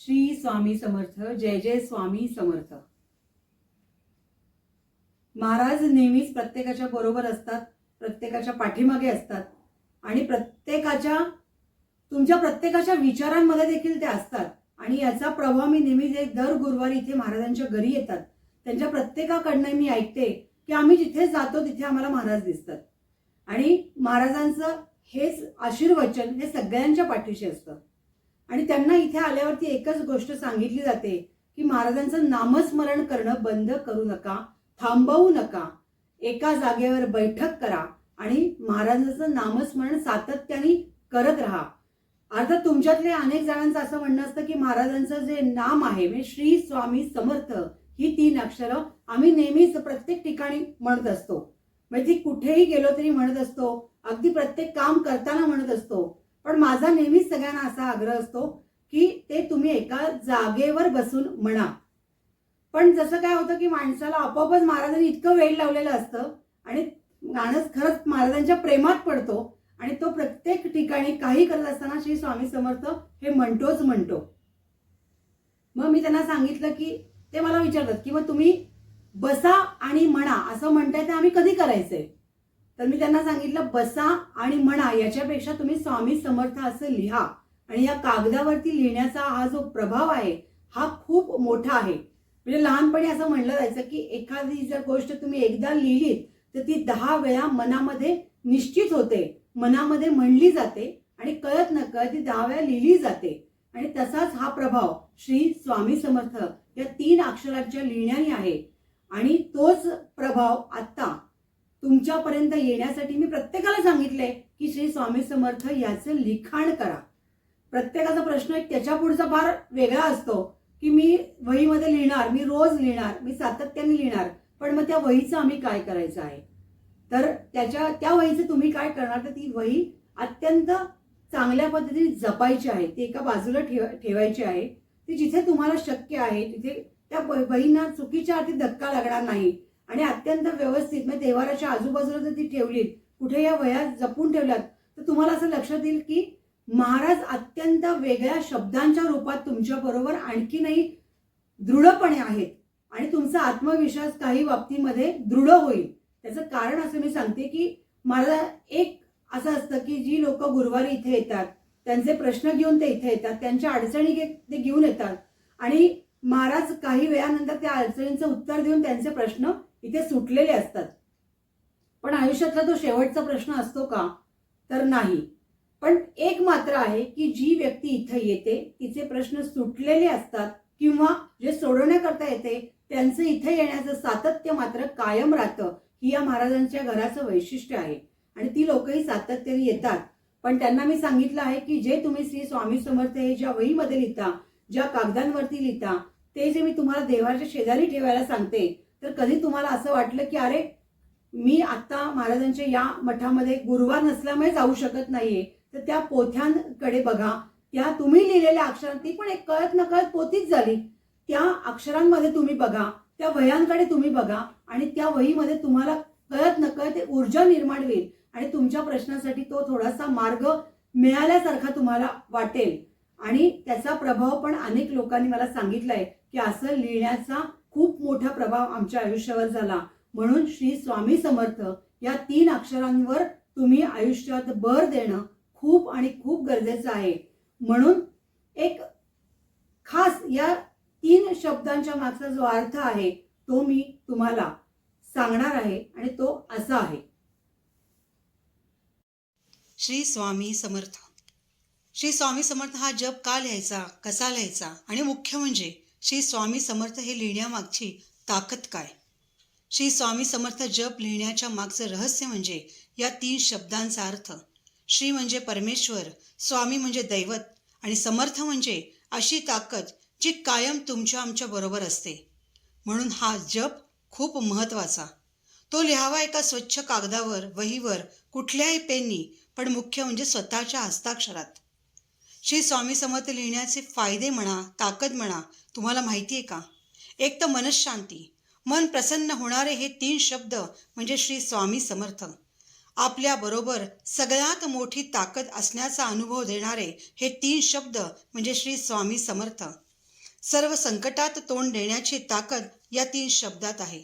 श्री स्वामी समर्थ जय जय स्वामी समर्थ. महाराज नेहमीच प्रत्येकाच्या बरोबर असतात प्रत्येकाच्या पाठीमागे असतात आणि प्रत्येकाच्या तुमच्या प्रत्येकाच्या विचारांमध्ये देखील ते असतात. आणि याचा प्रभाव मी नेहमीच एक दर गुरुवारी इथे महाराजांच्या घरी येतात त्यांच्या प्रत्येकाकडनं मी ऐकते की आम्ही जिथे जातो तिथे आम्हाला महाराज दिसतात. आणि महाराजांचं हेच आशीर्वचन हे सगळ्यांच्या पाठीशी असतं. आणि त्यांना इथे आल्यावरती एकच गोष्ट सांगितली जाते की महाराजांचं नामस्मरण करणं बंद करू नका थांबवू नका. एका जागेवर बैठक करा आणि महाराजांचं नामस्मरण सातत्याने करत राहा. अर्थात तुमच्यातले अनेक जणांचं असं म्हणणं असतं की महाराजांचं जे नाम आहे म्हणजे श्री स्वामी समर्थ ही तीन अक्षरं आम्ही नेहमीच प्रत्येक ठिकाणी म्हणत असतो. म्हणजे ती कुठेही गेलो तरी म्हणत असतो अगदी प्रत्येक काम करताना म्हणत असतो. पण माझा नेहमीच सगळ्यांना असा आग्रह असतो की ते तुम्ही एका जागेवर बसून म्हणा. पण जसं काय होतं की माणसाला आपोआपच महाराजांनी इतकं वेळ लावलेलं असतं आणि माणूस खरंच महाराजांच्या प्रेमात पडतो आणि तो प्रत्येक ठिकाणी काही करत असताना श्री स्वामी समर्थ हे म्हणतोच म्हणतो. मग मी त्यांना सांगितलं की ते मला विचारतात की मग तुम्ही बसा आणि म्हणा असं म्हणताय ते आम्ही कधी करायचंय? तर मी त्यांना सांगितलं बसा आणि म्हणा याच्यापेक्षा तुम्ही स्वामी समर्थ असं लिहा. आणि या कागदावरती लिहिण्याचा हा जो प्रभाव आहे हा खूप मोठा आहे. म्हणजे लहानपणी असं म्हणलं जायचं की एखादी जर गोष्ट तुम्ही एकदा लिहिलीत तर ती दहा वेळा मनामध्ये निश्चित होते मनामध्ये म्हणली जाते आणि कळत न कळत ती दहा वेळा लिहिली जाते. आणि तसाच हा प्रभाव श्री स्वामी समर्थ या तीन अक्षरांच्या लिहिण्याने आहे. आणि तोच प्रभाव आत्ता तुमच्यापर्यंत येण्यासाठी मी प्रत्येकाला सांगितलंय की श्री स्वामी समर्थ याचं लिखाण करा. प्रत्येकाचा प्रश्न एक त्याच्या पुढचा फार वेगळा असतो की मी वहीमध्ये लिहिणार मी रोज लिहिणार मी सातत्याने लिहिणार पण मग त्या वहीचं आम्ही काय करायचं आहे? तर त्याच्या त्या वहीचं तुम्ही काय करणार तर ती वही अत्यंत चांगल्या पद्धतीने जपायची आहे. ती एका बाजूला ठेव ठेवायची आहे. ती जिथे तुम्हाला शक्य आहे तिथे त्या वहींना चुकीच्या अर्थी धक्का लागणार नाही. आणि अत्यंत व्यवस्थित म्हणजे देवाराच्या आजूबाजूला जर ती ठेवलीत कुठे या वया जपून ठेवल्यात तर तुम्हाला असं लक्षात येईल की महाराज अत्यंत वेगळ्या शब्दांच्या रूपात तुमच्या बरोबर आणखीनही दृढपणे आहेत. आणि तुमचा आत्मविश्वास काही बाबतीमध्ये दृढ होईल. त्याचं कारण असं मी सांगते की मला एक असं असतं की जी लोक गुरुवारी इथे येतात त्यांचे प्रश्न घेऊन ते इथे येतात त्यांच्या अडचणी घे- ते घेऊन येतात. आणि महाराज काही वेळानंतर त्या अडचणींचं उत्तर देऊन त्यांचे प्रश्न इथे सुटलेले असतात. पण आयुष्यातला तो शेवटचा प्रश्न असतो का? तर नाही. पण एक मात्र आहे की जी व्यक्ती इथं येते तिचे प्रश्न सुटलेले असतात किंवा जे सोडवण्याकरता येते त्यांचं इथे येण्याचं सातत्य मात्र कायम राहतं. ही या महाराजांच्या घराचं वैशिष्ट्य आहे. आणि ती लोकही सातत्याने येतात. पण त्यांना मी सांगितलं आहे की जे तुम्ही श्री स्वामी समर्थ हे ज्या वहीमध्ये लिहिता ज्या कागदांवरती लिहिता ते जे मी तुम्हाला देवाच्या शेजारी ठेवायला सांगते तर कधी तुम्हाला असं वाटलं की अरे मी आता महाराजांच्या या मठामध्ये गुरुवार नसल्यामुळे जाऊ शकत नाहीये तर त्या पोथ्यांकडे बघा. त्या तुम्ही लिहिलेल्या अक्षरां ती पण एक कळत न कळत पोथीच झाली. त्या अक्षरांमध्ये तुम्ही बघा त्या वह्यांकडे तुम्ही बघा आणि त्या वहीमध्ये तुम्हाला कळत न कळत ऊर्जा निर्माण होईल आणि तुमच्या प्रश्नासाठी तो थोडासा मार्ग मिळाल्यासारखा तुम्हाला वाटेल. आणि त्याचा प्रभाव पण अनेक लोकांनी मला सांगितलाय की असं लिहिण्याचा खूप मोठा प्रभाव आमच्या आयुष्यावर झाला. म्हणून श्री स्वामी समर्थ या तीन अक्षरांवर तुम्ही आयुष्यात भर देणं खूप आणि खूप गरजेचं आहे. म्हणून एक खास या तीन शब्दांच्या मागचा जो अर्थ आहे तो मी तुम्हाला सांगणार आहे आणि तो असा आहे. श्री स्वामी समर्थ. श्री स्वामी समर्थ हा जप का लिहायचा कसा लिहायचा आणि मुख्य म्हणजे श्री स्वामी समर्थ हे लिहिण्यामागची ताकद काय? श्री स्वामी समर्थ जप लिहिण्याच्या मागचं रहस्य म्हणजे या तीन शब्दांचा अर्थ. श्री म्हणजे परमेश्वर स्वामी म्हणजे दैवत आणि समर्थ म्हणजे अशी ताकद जी कायम तुमच्या आमच्या बरोबर असते. म्हणून हा जप खूप महत्त्वाचा. तो लिहावा एका स्वच्छ कागदावर वहीवर कुठल्याही पेननी पण मुख्य म्हणजे स्वतःच्या हस्ताक्षरात. श्री स्वामी समर्थ लिहिण्याचे फायदे म्हणा ताकद म्हणा तुम्हाला माहिती आहे का? एक तर मनशांती. मन प्रसन्न होणारे हे तीन शब्द म्हणजे श्री स्वामी समर्थ. आपल्याबरोबर सगळ्यात मोठी ताकद असण्याचा अनुभव देणारे हे तीन शब्द म्हणजे श्री स्वामी समर्थ. सर्व संकटात तोंड देण्याची ताकद या तीन शब्दात आहे.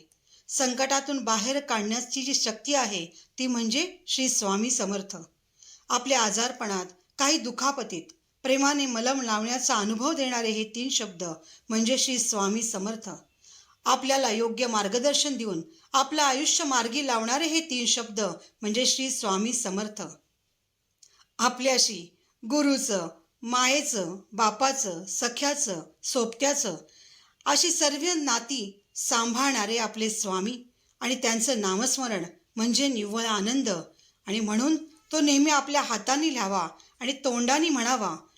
संकटातून बाहेर काढण्याची जी शक्ती आहे ती म्हणजे श्री स्वामी समर्थ. आपल्या आजारपणात काही दुखापतीत प्रेमाने मलम लावण्याचा अनुभव देणारे हे तीन शब्द म्हणजे श्री स्वामी समर्थ. आपल्याला योग्य मार्गदर्शन देऊन आपलं आयुष्य मार्गी लावणारे हे तीन शब्द म्हणजे श्री स्वामी समर्थ. आपल्याशी गुरुचं मायेचं बापाचं सख्याचं सोबत्याचं अशी सर्व नाती सांभाळणारे आपले स्वामी आणि त्यांचं नामस्मरण म्हणजे निव्वळ आनंद आणि म्हणून तो नेहमी आपल्या हाताने लिहावा आणि तोंडाने म्हणावा